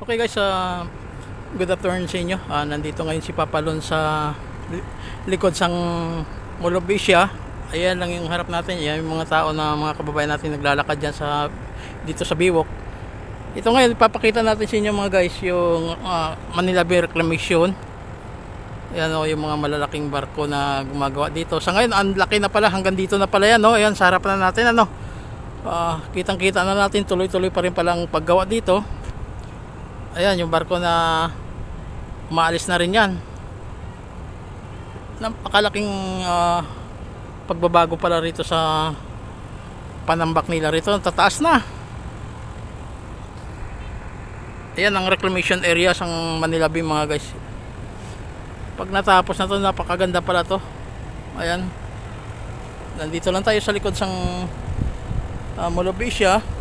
Okay guys, uh, good afternoon sa inyo. Ah, nandito ngayon si Papalon sa li- likod sang Molobisya. Ayan lang yung harap natin. Ayan yung mga tao na mga kababayan natin naglalakad dyan sa, dito sa Biwok. Ito ngayon, ipapakita natin sa inyo mga guys yung ah, Manila Bay Reclamation. Ayan o, yung mga malalaking barko na gumagawa dito. Sa ngayon, ang laki na pala. Hanggang dito na pala yan. No? Ayan, sa harap na natin. Ano? Ah, kitang-kita na natin. Tuloy-tuloy pa rin palang paggawa dito. Ayan, yung barko na umaalis na rin yan. Napakalaking ah, pagbabago pala rito sa panambak nila rito. Tataas na. Ayan ang reclamation area sa Manila Bay mga guys. Pag natapos na to, napakaganda pala to. Ayan. Nandito lang tayo sa likod sang uh, Molobisya.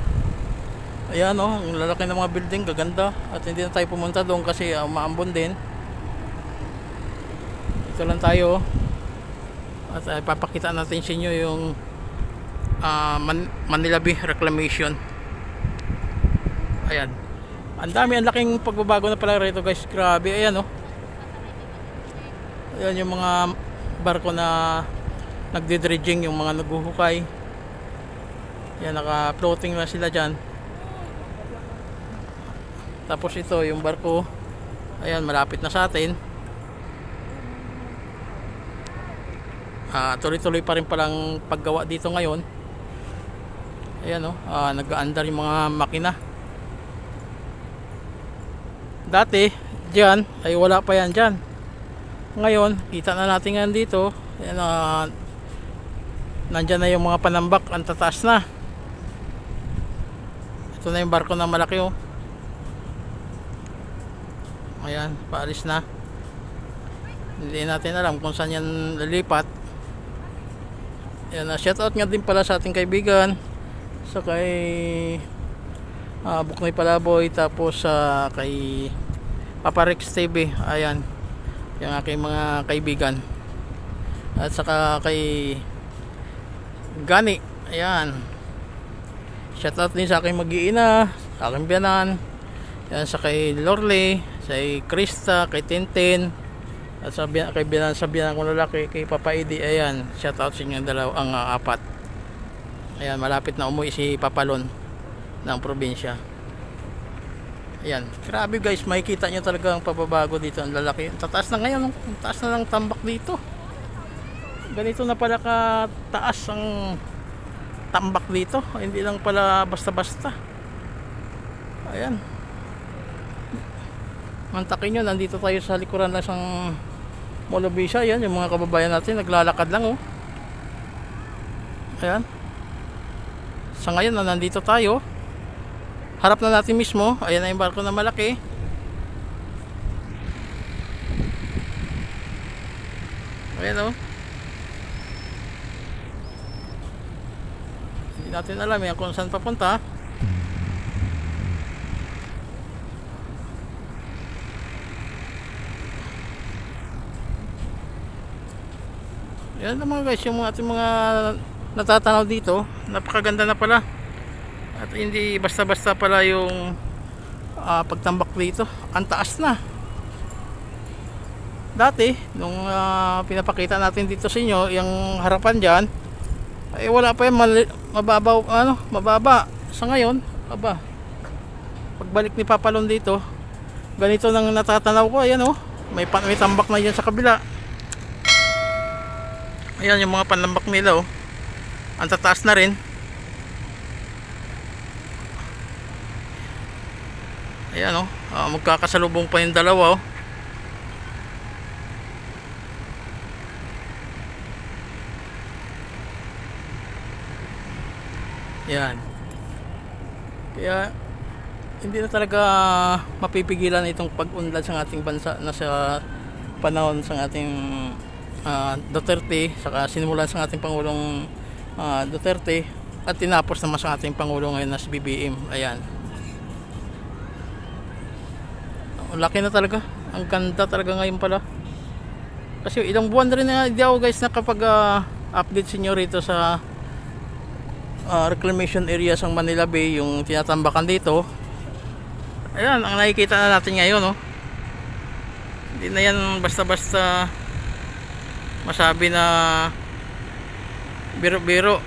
Ayan oh, ang lalaki ng mga building, gaganda. At hindi na tayo pumunta doon kasi uh, din. Ito lang tayo. oh. At uh, papakita natin sa inyo yung uh, Man- Manila Bay Reclamation. Ayan. Ang dami, ang laking pagbabago na pala rito guys. Grabe, ayan oh. Ayan yung mga barko na nagdi-dredging, yung mga naghuhukay. Yan, naka-floating na sila dyan. Tapos ito, yung barko, ayan, malapit na sa atin. Ah, tuloy-tuloy pa rin palang paggawa dito ngayon. Ayan, oh, ah, nag-aandar yung mga makina. Dati, dyan, ay wala pa yan dyan. Ngayon, kita na natin ngayon dito. Ayan, ah, nandyan na yung mga panambak, ang tataas na. Ito na yung barko na malaki, oh. Ayan, paalis na. Hindi natin alam kung saan yan lilipat. Ayan, uh, shoutout nga din pala sa ating kaibigan. Sa kay uh, Buknoy Palaboy. Tapos sa kay Papa Rex TV. Ayan. Yung aking mga kaibigan. At saka kay Gani. Ayan. Shoutout din sa aking mag-iina. Sa aking biyanan. Yan sa kay Lorle, sa kay Krista, kay Tintin, at sa biyan, kay biyan, sa biyan kong lalaki, kay Papa Edi, ayan, shout out sa inyo dalaw, ang ah, apat. Ayan, malapit na umuwi si Papalon ng probinsya. Ayan, grabe guys, makikita nyo talaga ang pababago dito, ang lalaki. Tataas na ngayon, ang taas na ng tambak dito. Ganito na pala ka taas ang tambak dito, hindi lang pala basta-basta. Ayan. Mantakin nyo, nandito tayo sa likuran ng isang Molobisya. Ayan, yung mga kababayan natin, naglalakad lang oh. Ayan. Sa ngayon, na nandito tayo. Harap na natin mismo. Ayan na yung barko na malaki. Ayan oh. Hindi natin alam yan kung saan papunta. Yan na mga guys, yung mga ating mga natatanaw dito, napakaganda na pala. At hindi basta-basta pala yung ah, pagtambak dito. Ang taas na. Dati, nung ah, pinapakita natin dito sa inyo, yung harapan dyan, ay wala pa yung mali- mababaw, ano, mababa. Sa ngayon, aba, pagbalik ni Papalon dito, ganito nang natatanaw ko, ayan oh, may, may tambak na yan sa kabila. Ayan yung mga panlambak nila oh. Ang tataas na rin. Ayan oh. Ah, magkakasalubong pa yung dalawa oh. Yan. Kaya hindi na talaga mapipigilan itong pag-unlad sa ating bansa na sa panahon sa ating ah, Duterte saka sinimulan sa ating Pangulong ah, Duterte at tinapos naman sa ating Pangulo ngayon na si BBM ayan. Laki na talaga. Ang ganda talaga ngayon pala. Kasi ilang buwan rin na hindi ako guys nakapag ah, update sa inyo rito sa ah, reclamation area sa Manila Bay yung tinatambakan dito. Ayan, ang nakikita na natin ngayon, no? Hindi na yan basta-basta masabi na biro-biro.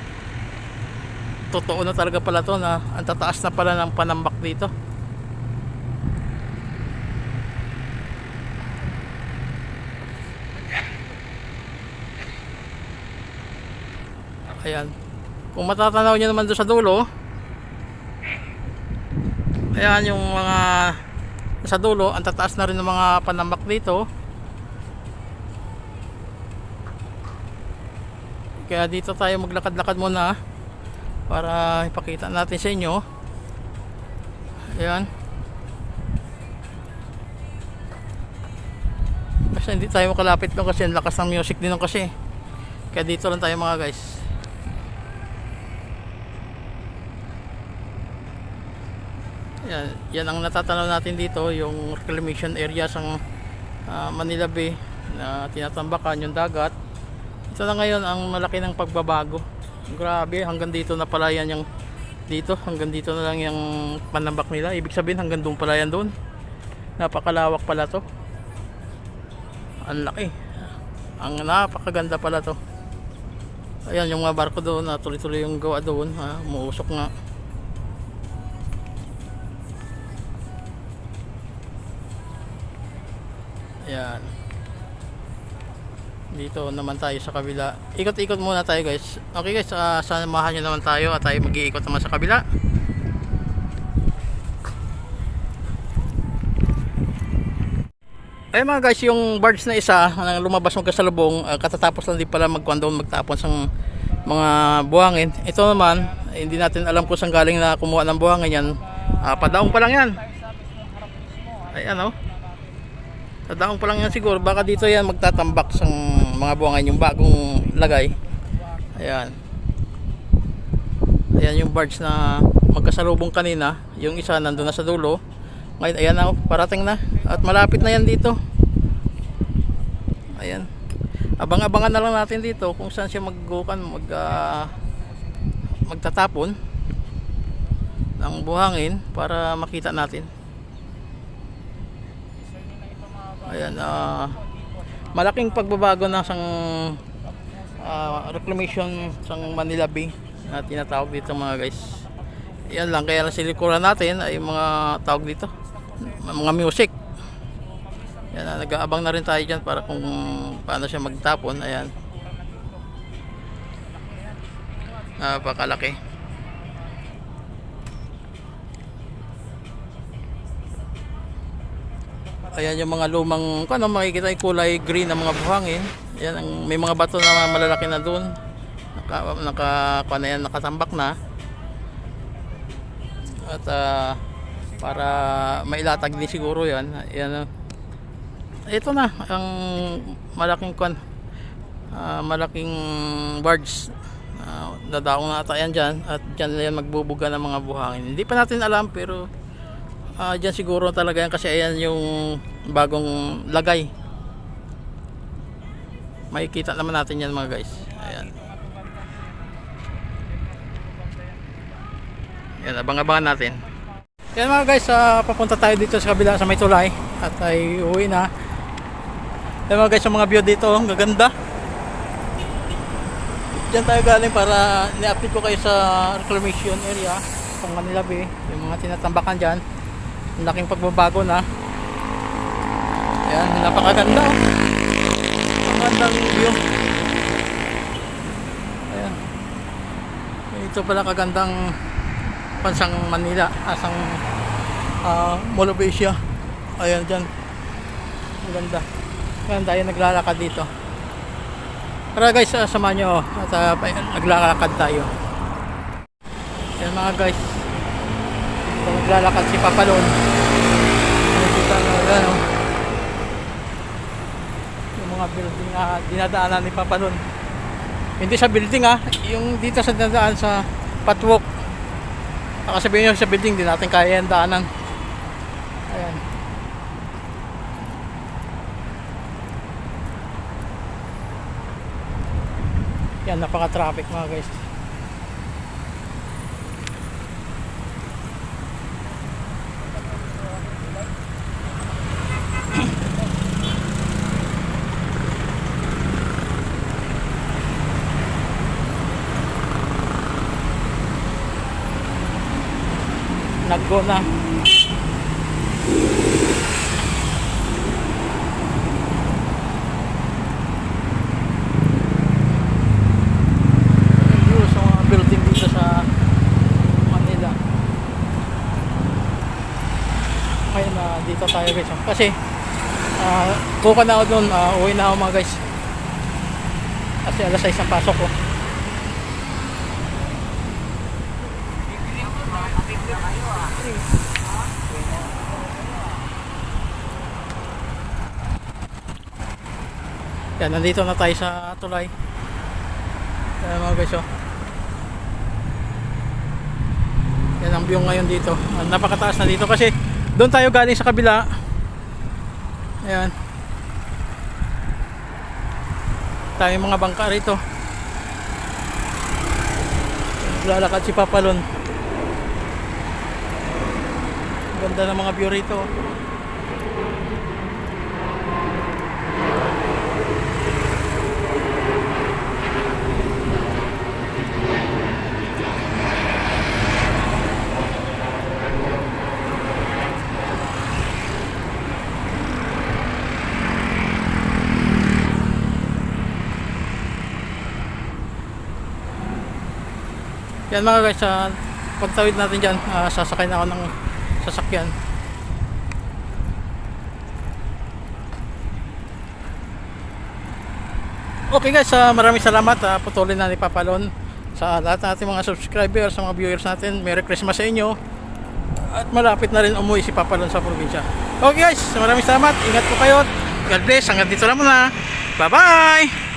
Totoo na talaga pala to na ang tataas na pala ng panambak dito. Ayan. Kung matatanaw nyo naman doon sa dulo, ayan yung mga sa dulo, ang tataas na rin ng mga panambak dito. Kaya dito tayo maglakad-lakad muna para ipakita natin sa inyo. Ayan. Kasi hindi tayo makalapit doon kasi ang lakas ng music din kasi. Kaya dito lang tayo mga guys. Yan, yan ang natatanaw natin dito, yung reclamation area sa ah, Manila Bay na tinatambakan yung dagat. Ito na ngayon ang malaki ng pagbabago. Grabe, hanggang dito na pala yan yung dito, hanggang dito na lang yung panambak nila. Ibig sabihin hanggang doon pala yan doon. Napakalawak pala to. Ang laki. Ang napakaganda pala to. Ayan yung mga barko doon, na tuloy-tuloy yung gawa doon, ha, umuusok nga. Ayan. Dito naman tayo sa kabila. Ikot-ikot muna tayo guys. Okay guys, uh, samahan nyo naman tayo at tayo mag-iikot naman sa kabila. Ayun mga guys, yung barge na isa na lumabas ng kasalubong, ah, katatapos lang din pala magkwando magtapon sa mga buhangin. Ito naman, hindi natin alam kung saan galing na kumuha ng buhangin yan. Ah, padaong pa lang yan. Ayan oh. Sa daong pa lang yan siguro, baka dito yan magtatambak sa mga buwangan yung bagong lagay. Ayan. Ayan yung barge na magkasalubong kanina. Yung isa nandun na sa dulo. Ngayon, ayan na, oh, parating na. At malapit na yan dito. Ayan. Abang-abangan na lang natin dito kung saan siya maggukan, mag, ah, magtatapon ng buhangin para makita natin. Ayan, ah malaking pagbabago na sang ah, reclamation sang Manila Bay na tinatawag dito mga guys. Yan lang, kaya lang silikuran natin ay mga tawag dito, mga music. Yan, ah, nag-aabang na rin tayo dyan para kung paano siya magtapon. Ayan. Napakalaki. Ayan yung mga lumang, kung ano makikita yung kulay green ng mga buhangin. Ayan, ang, may mga bato na malalaki na doon. Naka, naka, kung ano yan, nakatambak na. At ah, para mailatag din siguro yan. Ayan, ah. ito na, ang malaking kwan, ah, malaking barge. Uh, dadaong na ata yan dyan at dyan na yan magbubuga ng mga buhangin. Hindi pa natin alam pero Ah, diyan siguro talaga yan kasi ayan yung bagong lagay. Makikita naman natin yan mga guys. Ayan. Yan, abang-abangan natin. Yan mga guys, ah, papunta tayo dito sa kabila sa may tulay at ay uwi na. Yan mga guys, yung mga view dito, ang gaganda. Diyan tayo galing para ni-update ko kayo sa reclamation area kung Manila Bay, yung mga tinatambakan dyan ang laking pagbabago na. Ayan napakaganda oh. ang gandang view. Ayan. Ito pala kagandang pansang Manila asang uh, Mall Asia. Ayan dyan. Ang ganda ayan tayo naglalakad dito. Tara guys uh, samahan nyo oh. at uh, naglalakad tayo. Ayan mga guys naglalakad si Papalon nakikita na yung mga building na dinadaanan ni Papalon hindi sa building ah. Yung dito sa dadaan sa patwalk baka sabihin nyo sa building di natin kaya yung daanan. Ayan. Yan napaka traffic mga guys Laguna. Yung view sa mga building dito sa Manila. Ngayon na dito tayo guys. oh. Kasi uh, buka na ako doon, ah, uwi na ako mga guys. Kasi alas 6 ang pasok ko. Yan, nandito na tayo sa tulay. Yan mga guys, oh. Yan ang view ngayon dito. Napakataas na dito kasi doon tayo galing sa kabila. Ayan. Tayo mga bangka rito. Lalakad si Papalon. Ganda ng mga view rito. Yan mga guys, uh, pagtawid natin dyan, ah, sasakay na ako ng sasakyan. Okay guys, ah, maraming salamat. ah, patuloy na ni Papalon sa lahat ng ating mga subscribers, sa mga viewers natin. Merry Christmas sa inyo. At malapit na rin umuwi si Papalon sa probinsya. Okay guys, maraming salamat. Ingat po kayo. God bless. Hanggang dito lang muna. Bye-bye!